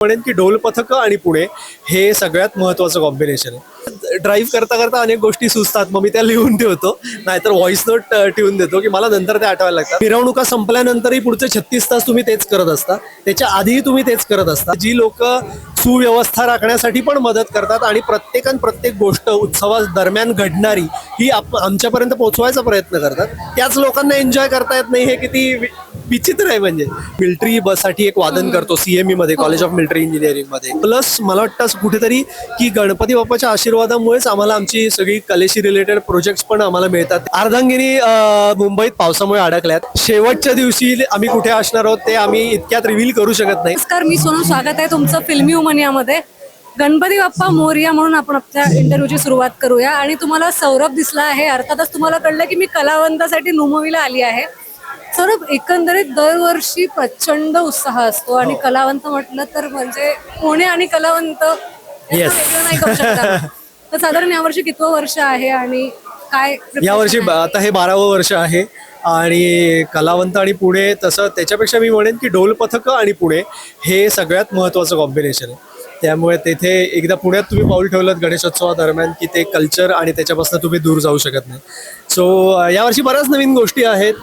म्हणेन की ढोल पथक आणि पुणे हे सगळ्यात महत्वाचं कॉम्बिनेशन आहे. ड्राईव्ह करता करता अनेक गोष्टी सुचतात मग मी त्या लिहून ठेवतो. नाहीतर व्हॉइस नोट ठेवून देतो की मला नंतर ते आठवायला लागतात. मिरवणुका संपल्यानंतरही पुढचे छत्तीस तास तुम्ही तेच करत असता. त्याच्या आधीही तुम्ही तेच करत असता. जी लोक सुव्यवस्था राखण्यासाठी पण मदत करतात आणि प्रत्येकान प्रत्येक गोष्ट उत्सवा दरम्यान घडणारी ही आप आमच्यापर्यंत पोहोचवायचा प्रयत्न करतात. त्याच लोकांना एन्जॉय करता येत नाही हे किती विचित्र आहे म्हणजे. मिलिटरी बससाठी एक वादन करतो सीएमई मध्ये कॉलेज ऑफ मिलिटरी इंजिनिअरिंगमध्ये. प्लस मला वाटतं कुठेतरी की गणपती बाप्पाच्या आशीर्वादामुळेच आम्हाला आमची सगळी कलेशी रिलेटेड प्रोजेक्ट पण आम्हाला मिळतात. अर्धांगिनी मुंबईत पावसामुळे अडकल्यात. शेवटच्या दिवशी आम्ही कुठे असणार आहोत ते आम्ही इतक्यात रिव्हील करू शकत नाही. नमस्कार मी सोनू. स्वागत आहे तुमचं फिल्मी उमनियामध्ये गणपती बाप्पा मोरया म्हणून आपण आपल्या इंटरव्ह्यूची सुरुवात करूया. आणि तुम्हाला सौरभ दिसला आहे. अर्थातच तुम्हाला कळलं की मी कलावंतासाठी नुमवीला आली आहे. सौरभ एकंदरीत दरवर्षी प्रचंड उत्साह असतो आणि कलावंत म्हटलं तर म्हणजे पुणे आणि कलावंत याचं Yes. वेगळं नाही करू शकत तर साधारण यावर्षी कितवं वर्ष आहे आणि काय यावर्षी ब- आता हे बारावं वर्ष आहे आणि कलावंत आणि पुणे तसं त्याच्यापेक्षा मी म्हणेन की ढोल पथक आणि पुणे हे सगळ्यात महत्त्वाचं कॉम्बिनेशन आहे. त्यामुळे तेथे एकदा पुण्यात तुम्ही पाऊल ठेवलं गणेशोत्सवादरम्यान की ते कल्चर आणि त्याच्यापासून तुम्ही दूर जाऊ शकत नाही. सो यावर्षी बऱ्याच नवीन गोष्टी आहेत.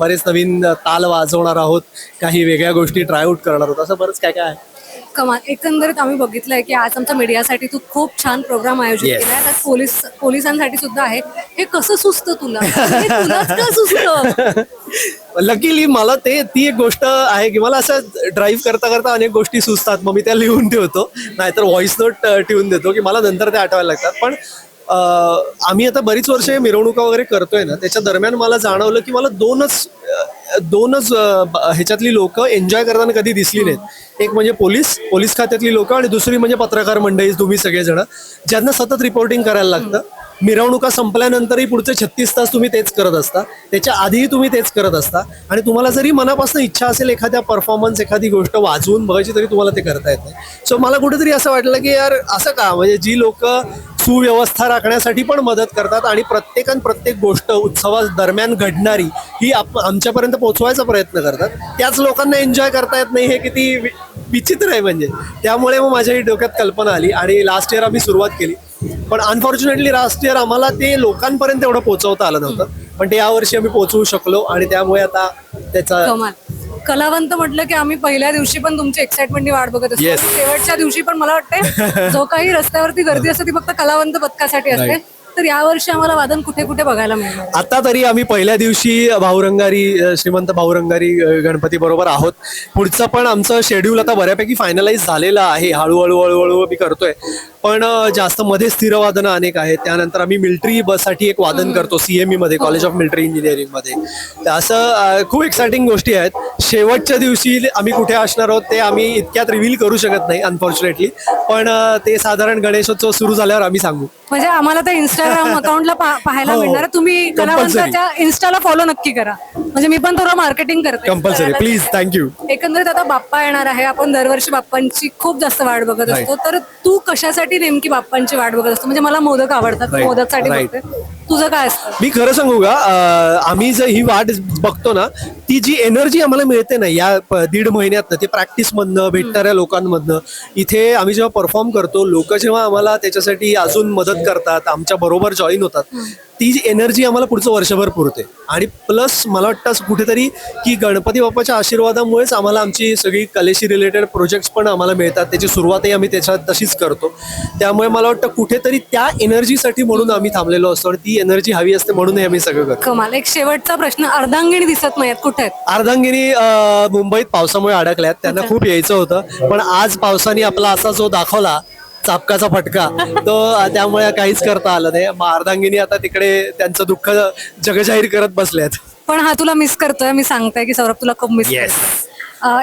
बरेच नवीन ताल वाजवणार आहोत. काही वेगळ्या गोष्टी ट्रायआउट करणार आहोत. असं बरंच काय काय आहे? कमाल. एकंदरीत आम्ही बघितलंय की आज आमच्या मीडियासाठी तू खूप छान प्रोग्राम आयोजित Yes. केलाय. त्यात पोलीस पोलिसांसाठी सुद्धा आहे. हे कसं सुचतं तुला? हे तुलाच का सुचतं? लकीली मला ते ती एक गोष्ट आहे की मला असं ड्राईव्ह करता करता अनेक गोष्टी सुचतात. मग मी त्या लिहून ठेवतो. नाहीतर व्हॉइस नोट ठेवून देतो की मला नंतर ते आठवायला लागतात. पण आम्ही आता बरीच वर्ष मिरवणुका वगैरे करतोय ना त्याच्या दरम्यान मला जाणवलं की मला दोनच दोनच ह्याच्यातली लोक एन्जॉय करताना कधी दिसली नाहीत. एक म्हणजे पोलीस पोलीस खात्यातली लोक आणि दुसरी म्हणजे पत्रकार मंडळी तुम्ही सगळेजण ज्यांना सतत रिपोर्टिंग करायला लागतं. मिरवणुका संपल्यानंतरही पुढचे छत्तीस तास तुम्ही तेच करत असता. त्याच्या आधीही तुम्ही तेच करत असता. आणि तुम्हाला जरी मनापासून इच्छा असेल एखाद्या परफॉर्मन्स एखादी गोष्ट वाजवून बघायची तरी तुम्हाला ते करता येत नाही. सो मला कुठेतरी असं वाटलं की यार असं का? म्हणजे जी लोक सुव्यवस्था राखण्यासाठी पण मदत करतात आणि प्रत्येकान प्रत्येक गोष्ट उत्सवा दरम्यान घडणारी ही आप आमच्यापर्यंत पोहोचवायचा प्रयत्न करतात. त्याच लोकांना एन्जॉय करता येत नाही हे किती वि- विचित्र आहे म्हणजे. त्यामुळे मग माझ्या ही डोक्यात कल्पना आली आणि लास्ट इयर आम्ही सुरुवात केली. पण अनफॉर्च्युनेटली लास्ट इयर आम्हाला ते लोकांपर्यंत एवढं पोहोचवता आलं नव्हतं पण ते यावर्षी आम्ही पोहोचवू शकलो आणि त्यामुळे आता त्याचा कमाल कलावंत म्हटलं की आम्ही पहिल्या दिवशी पण तुमची एक्साइटमेंटनी वाट बघत असतो Yes. शेवटच्या दिवशी पण मला वाटते जो काही रस्त्यावरती गर्दी असते ती फक्त कलावंत पथकासाठी असते. तर यावर्षी आम्हाला वादन कुठे कुठे बघायला मिळणार? आता तरी आम्ही पहिल्या दिवशी भाऊरंगारी अ, श्रीमंत भाऊरंगारी अ, गणपती बरोबर आहोत. पुढचं पण आमचं शेड्यूल आता बऱ्यापैकी फायनलाइज झालेलं आहे. हळूहळू हळूहळू मी करतोय. पण अ, जास्त मध्ये स्थिर वादनं अनेक आहेत. त्यानंतर आम्ही मिलिटरी बससाठी एक वादन करतो सीएमई मध्ये कॉलेज ऑफ मिलिटरी इंजिनिअरिंगमध्ये. तर असं अ, खूप एक्साइटिंग गोष्टी आहेत. शेवटच्या दिवशी आम्ही कुठे असणार आहोत ते आम्ही इतक्यात रिव्हील करू शकत नाही अनफॉर्च्युनेटली पण अ, ते साधारण गणेशोत्सव सुरू झाल्यावर आम्ही सांगू. म्हणजे आम्हाला त्या इंस्टाग्राम अकाउंटला पाहायला हो. मिळणार. तुम्ही कलावंताच्या इन्स्टाला फॉलो नक्की करा म्हणजे मी पण थोडं मार्केटिंग करते. कंपल्सरी प्लीज थँक्यू एकंदरीत आता बाप्पा येणार आहे. आपण दरवर्षी बाप्पांची खूप जास्त वाट बघत Right. असतो तर तू कशासाठी नेमकी बाप्पांची वाट बघत असतो? म्हणजे मला मोदक आवडतात. Right. मोदकसाठी Right. बघते. तुझं काय असतं? मी खरं सांगू का? अं, आम्ही जर ही वाट बघतो ना ती जी एनर्जी आम्हाला मिळते ना या प- दीड महिन्यात ते प्रॅक्टिस मधनं भेटणाऱ्या लोकांमधनं इथे आम्ही जेव्हा परफॉर्म करतो लोक जेव्हा आम्हाला त्याच्यासाठी अजून मदत करतात आमच्या बरोबर जॉईन होतात ती जी एनर्जी आम्हाला पुढचं वर्षभर पुरते. आणि प्लस मला वाटतं असं कुठेतरी की गणपती बाप्पाच्या आशीर्वादामुळेच आम्हाला आमची सगळी कलेशी रिलेटेड प्रोजेक्ट्स पण आम्हाला मिळतात. त्याची सुरुवातही आम्ही त्याच्यात तशीच करतो. त्यामुळे मला वाटतं कुठेतरी त्या एनर्जीसाठी म्हणून आम्ही थांबलेलो असतो आणि ती एनर्जी हवी असते म्हणून हे आम्ही सगळं करतो. कमाल. एक शेवटचा प्रश्न. अर्धांगिणी दिसत नाहीत कुठे आहेत? अर्धांगिनी अं, मुंबईत पावसामुळे अडकल्यात. त्यांना खूप यायचं होतं. पण आज पावसाने आपला असा जो दाखवला चापकाचा फटका. तो त्यामुळे काहीच करता आलं नाही. मग अर्धांगिनी आता तिकडे त्यांचं दुःख जगजाहीर करत बसल्यात पण हा तुला मिस करतोय. मी सांगताय की सौरभ तुला खूप मिस Yes.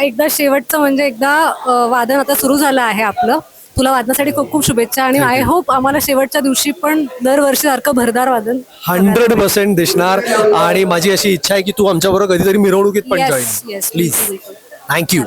एकदा शेवटचं म्हणजे एकदा वादन आता सुरू झालं आहे आपलं. तुला वादनासाठी खूप खूप शुभेच्छा आणि आय होप आम्हाला शेवटच्या दिवशी पण दरवर्षी सारखं भरदार वादन हंड्रेड पर्सेंट दिसणार. आणि माझी अशी इच्छा आहे की तू आमच्याबरोबर कधीतरी मिरवणुकीत पण Yes, join yes, please. Thank you